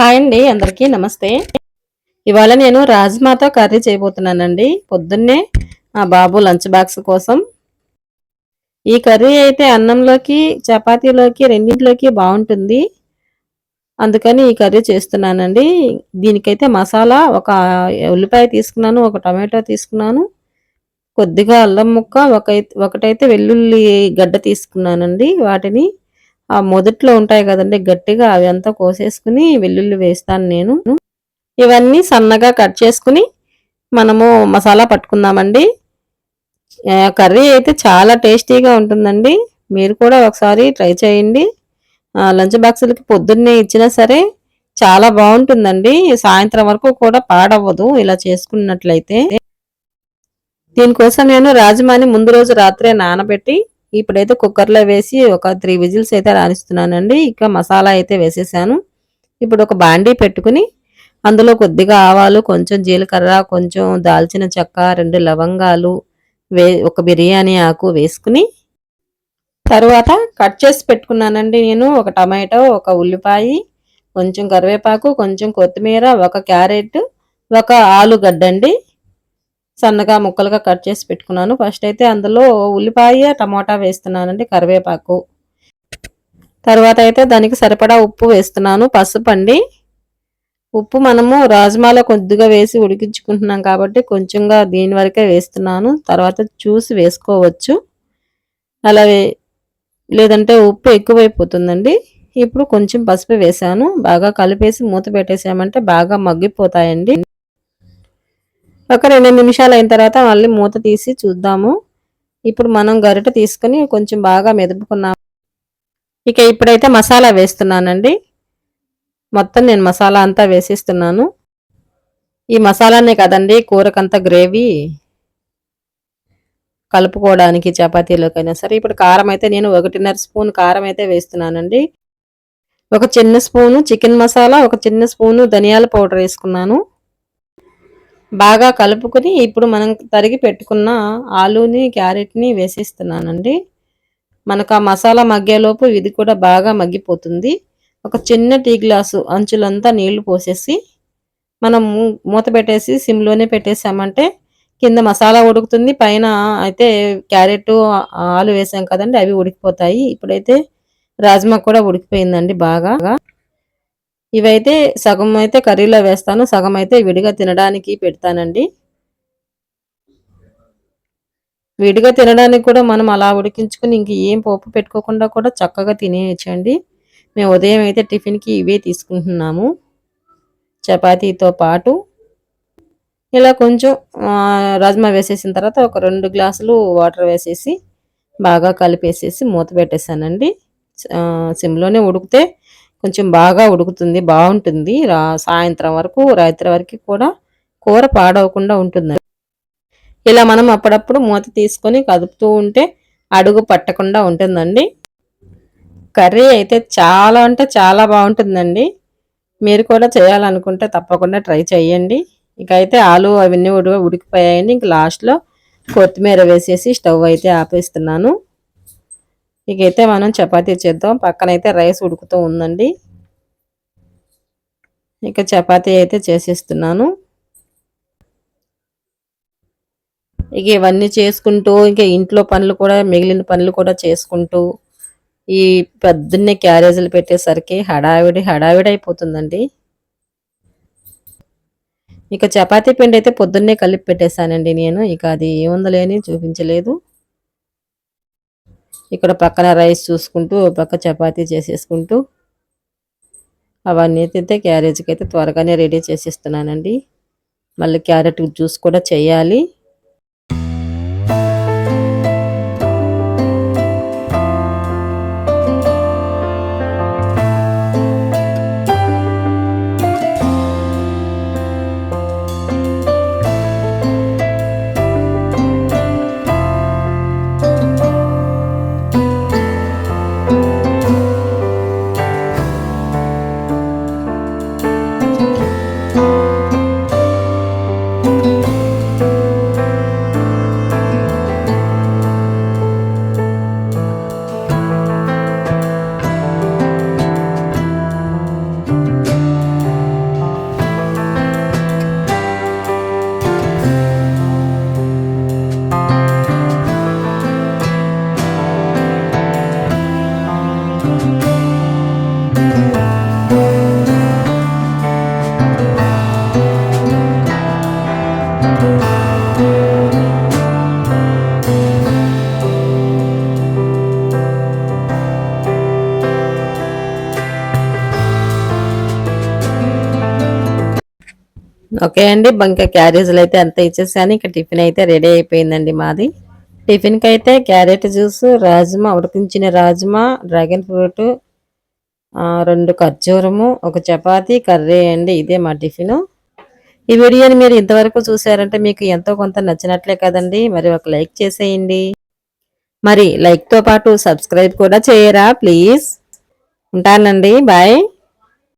Hi అండి అందరికీ నమస్తే. ఇవాళ నేను రాజ్మాతో కర్రీ చేయబోతున్నానండి. పొద్దున్నే మా బాబు లంచ్ బాక్స్ కోసం. ఈ కర్రీ అయితే అన్నంలోకి చపాతీలోకి రెండింటిలోకి బాగుంటుంది. అందుకని ఈ కర్రీ చేస్తున్నానండి. దీనికైతే మసాలా ఒక ఉల్లిపాయ తీసుకున్నాను ఒక టమాటో తీసుకున్నాను. కొద్దిగా అల్లం ముక్క ఒక ఒకటైతే వెల్లుల్లి గడ్డ తీసుకున్నానండి వాటిని. ఆ మొదట్లో ఉంటాయి కదండి గట్టిగా అవి అంతా కోసేసుకుని వెల్లుల్లి వేస్తాను నేను. ఇవన్నీ సన్నగా కట్ చేసుకుని మనము మసాలా పట్టుకుందామండి. కర్రీ అయితే చాలా టేస్టీగా ఉంటుందండి. మీరు కూడా ఒకసారి ట్రై చేయండి. లంచ్ బాక్సులకి పొద్దున్నే ఇచ్చినా సరే చాలా బాగుంటుందండి. సాయంత్రం వరకు కూడా పాడవ్వదు ఇలా చేసుకున్నట్లయితే. దీనికోసం నేను రాజమాని ముందు రోజు రాత్రే నానబెట్టి ఇప్పుడైతే కుక్కర్లో వేసి ఒక త్రీ విజిల్స్ అయితే రాణిస్తున్నానండి. ఇక మసాలా అయితే వేసేసాను. ఇప్పుడు ఒక బాండీ పెట్టుకుని అందులో కొద్దిగా ఆవాలు కొంచెం జీలకర్ర కొంచెం దాల్చిన చెక్క రెండు లవంగాలు వే ఒక బిర్యానీ ఆకు వేసుకుని తరువాత కట్ చేసి పెట్టుకున్నానండి నేను. ఒక టమాటో ఒక ఉల్లిపాయ కొంచెం కరివేపాకు కొంచెం కొత్తిమీర ఒక క్యారెట్ ఒక ఆలుగడ్డ అండి. సన్నగా ముక్కలుగా కట్ చేసి పెట్టుకున్నాను. ఫస్ట్ అయితే అందులో ఉల్లిపాయ టమాటా వేస్తున్నానండి కరివేపాకు. తర్వాత అయితే దానికి సరిపడా ఉప్పు వేస్తున్నాను పసుపు అండి. ఉప్పు మనము రాజ్మాలో కొద్దిగా వేసి ఉడికించుకుంటున్నాం కాబట్టి కొంచెంగా దీని వరకే వేస్తున్నాను. తర్వాత చూసి వేసుకోవచ్చు. అలా లేదంటే ఉప్పు ఎక్కువైపోతుందండి. ఇప్పుడు కొంచెం పసుపు వేసాను బాగా కలిపేసి మూత పెట్టేసామంటే బాగా మగ్గిపోతాయండి. ఒక రెండు నిమిషాలు అయిన తర్వాత మళ్ళీ మూత తీసి చూద్దాము. ఇప్పుడు మనం గరిట తీసుకుని కొంచెం బాగా మెదుపుకున్నాము ఇక ఇప్పుడైతే మసాలా వేస్తున్నానండి. మొత్తం నేను మసాలా అంతా వేసిస్తున్నాను. ఈ మసాలానే కదండి కూరకంతా గ్రేవీ. కలుపుకోవడానికి చపాతీలోకైనా సరే. ఇప్పుడు కారం అయితే నేను ఒకటిన్నర స్పూన్ కారం అయితే వేస్తున్నానండి. ఒక చిన్న స్పూను చికెన్ మసాలా ఒక చిన్న స్పూను ధనియాల పౌడర్ వేసుకున్నాను. బాగా కలుపుకొని ఇప్పుడు మనం తరిగి పెట్టుకున్న ఆలూని క్యారెట్ని వేసేస్తున్నానండి. మనకు ఆ మసాలా మగ్గేలోపు ఇది కూడా బాగా మగ్గిపోతుంది. ఒక చిన్న టీ గ్లాసు అంచులంతా నీళ్ళు పోసేసి మనం మూత పెట్టేసి సిమ్లోనే పెట్టేసామంటే కింద మసాలా ఉడుకుతుంది. పైన అయితే క్యారెట్ ఆలు వేసాం కదండి అవి ఉడికిపోతాయి. ఇప్పుడైతే రాజ్మా కూడా ఉడికిపోయిందండి బాగా. ఇవైతే సగం అయితే కర్రీలో వేస్తాను సగం అయితే విడిగా తినడానికి పెడతానండి. విడిగా తినడానికి కూడా మనం అలా ఉడికించుకుని ఇంక ఏం పోపు పెట్టుకోకుండా కూడా చక్కగా తినేయచ్చండి. మేము ఉదయం అయితే టిఫిన్కి ఇవే తీసుకుంటున్నాము. చపాతీతో పాటు ఇలా కొంచెం రాజ్మా వేసేసిన తర్వాత ఒక రెండు గ్లాసులు వాటర్ వేసేసి బాగా కలిపేసేసి మూత పెట్టేశానండి. సిమ్లోనే ఉడికితే కొంచెం బాగా ఉడుకుతుంది బాగుంటుంది. రా సాయంత్రం వరకు రాత్రి వరకు కూడా కూర పాడవకుండా ఉంటుంది ఇలా మనం అప్పుడప్పుడు మూత తీసుకొని కదుపుతూ ఉంటే అడుగు పట్టకుండా ఉంటుందండి. కర్రీ అయితే చాలా అంటే చాలా బాగుంటుందండి. మీరు కూడా చేయాలనుకుంటే తప్పకుండా ట్రై చేయండి. ఇక అయితే ఆలు అవన్నీ ఉడి ఉడికిపోయాయండి. ఇంక లాస్ట్లో కొత్తిమీర వేసేసి స్టవ్ అయితే ఆపేస్తున్నాను. ఇకైతే మనం చపాతీ చేద్దాం. పక్కనైతే రైస్ ఉడుకుతూ ఉందండి. ఇక చపాతీ అయితే చేసేస్తున్నాను. ఇక ఇవన్నీ చేసుకుంటూ ఇంకా ఇంట్లో పనులు కూడా మిగిలిన పనులు కూడా చేసుకుంటూ ఈ పొద్దున్నే క్యారేజీలు పెట్టేసరికి హడావిడి హడావిడి అయిపోతుందండి. ఇక చపాతీ పిండి అయితే పొద్దున్నే కలిపి పెట్టేశానండి నేను. ఇక అది ఏముందలేని చూపించలేదు. ఇక్కడ పక్కన రైస్ చూసుకుంటూ పక్క చపాతీ చేసేసుకుంటూ అవన్నీ అయితే క్యారేజ్కి అయితే త్వరగానే రెడీ చేసేస్తున్నానండి. మళ్ళీ క్యారెట్ జ్యూస్ కూడా చేయాలి. ఓకే అండి. ఇంకా క్యారేజీలు అయితే అంతా ఇచ్చేసాను. ఇక టిఫిన్ అయితే రెడీ అయిపోయిందండి మాది. టిఫిన్కి అయితే క్యారెట్ జ్యూస్ రాజ్మా ఉడికించిన రాజ్మా డ్రాగన్ ఫ్రూట్ రెండు ఖర్జూరము ఒక చపాతీ కర్రీ అండి. ఇదే మా టిఫిను. ఈ వీడియోని మీరు ఇంతవరకు చూసారంటే మీకు ఎంతో కొంత నచ్చినట్లే కదండి. మరి ఒక లైక్ చేసేయండి. మరి లైక్తో పాటు సబ్స్క్రైబ్ కూడా చేయరా ప్లీజ్? ఉంటానండి. బాయ్.